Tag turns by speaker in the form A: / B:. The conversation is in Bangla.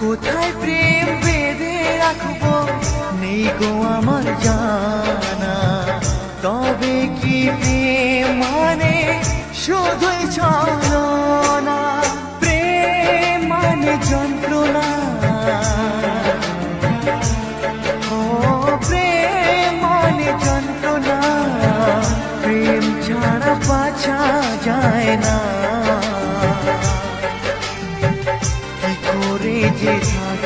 A: কোথায় প্রেম বেঁধে রাখব? নেই গো আমার জানা। তবে কি প্রেম মানে? শুধুই না প্রেম মানে যন্ত্রণা। ও, প্রেম মানে প্রেম ছাড়া বাঁচা যায় না।